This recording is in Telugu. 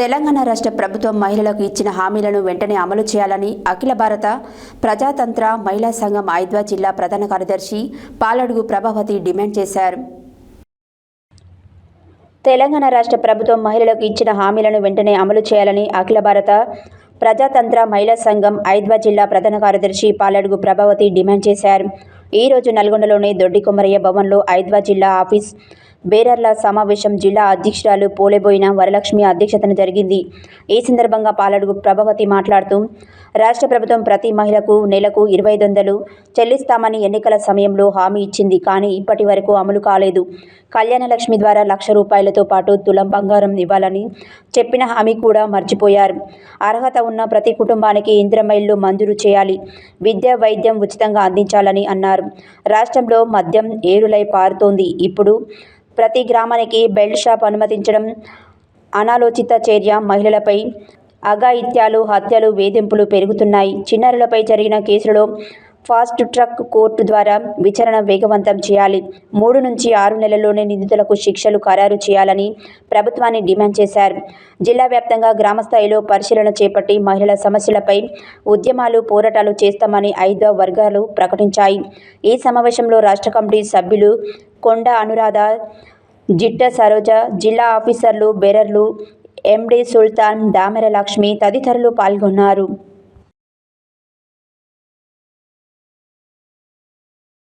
తెలంగాణ రాష్ట్ర ప్రభుత్వం మహిళలకు ఇచ్చిన హామీలను వెంటనే అమలు చేయాలని అఖిల భారత ప్రజాతంత్ర మహిళా సంఘం ఐద్వా జిల్లా ప్రధాన కార్యదర్శి పాలడుగు ప్రభావతి డిమాండ్ చేశారు. తెలంగాణ రాష్ట్ర ప్రభుత్వం మహిళలకు ఇచ్చిన హామీలను వెంటనే అమలు చేయాలని అఖిల భారత ప్రజాతంత్ర మహిళా సంఘం ఐద్వా జిల్లా ప్రధాన కార్యదర్శి పాలడుగు ప్రభావతి డిమాండ్ చేశారు. ఈ రోజు నల్గొండలోని దొడ్డి కుమరయ్య భవన్లో ఐద్వా జిల్లా ఆఫీస్ బేరర్ల సమావేశం జిల్లా అధ్యక్షురాలు పోలేబోయిన వరలక్ష్మి అధ్యక్షతన జరిగింది. ఈ సందర్భంగా పాలడుగు ప్రభావతి మాట్లాడుతూ రాష్ట్ర ప్రభుత్వం ప్రతి మహిళకు నెలకు ఇరవై ఐదు వందలు చెల్లిస్తామని ఎన్నికల సమయంలో హామీ ఇచ్చింది. కానీ ఇప్పటి వరకు అమలు కాలేదు. కళ్యాణలక్ష్మి ద్వారా లక్ష రూపాయలతో పాటు తులం బంగారం ఇవ్వాలని చెప్పిన హామీ కూడా మర్చిపోయారు. అర్హత ఉన్న ప్రతి కుటుంబానికి ఇంద్రమైళ్ళు మంజూరు చేయాలి. విద్య వైద్యం ఉచితంగా అందించాలని అన్నారు. రాష్ట్రంలో మద్యం ఏరులై పారుతోంది. ఇప్పుడు ప్రతి గ్రామానికి బెల్ట్ షాప్ అనుమతించడం అనాలోచిత చర్య మహిళలపై అఘాయిత్యాలు హత్యలు వేధింపులు పెరుగుతున్నాయి. చిన్నారులపై జరిగిన కేసులలో ఫాస్ట్ ట్రక్ కోర్టు ద్వారా విచారణ వేగవంతం చేయాలి. మూడు నుంచి ఆరు నెలల్లోనే నిందితులకు శిక్షలు ఖరారు చేయాలని ప్రభుత్వాన్ని డిమాండ్ చేశారు. జిల్లా వ్యాప్తంగా గ్రామస్థాయిలో పరిశీలన చేపట్టి మహిళల సమస్యలపై ఉద్యమాలు పోరాటాలు చేస్తామని ఐదో వర్గాలు ప్రకటించాయి. ఈ సమావేశంలో రాష్ట్ర కమిటీ సభ్యులు కొండ అనురాధ జిట్ట సరోజ జిల్లా ఆఫీసర్లు బెరర్లు ఎండి సుల్తాన్ దామెర లక్ష్మి తదితరులు పాల్గొన్నారు.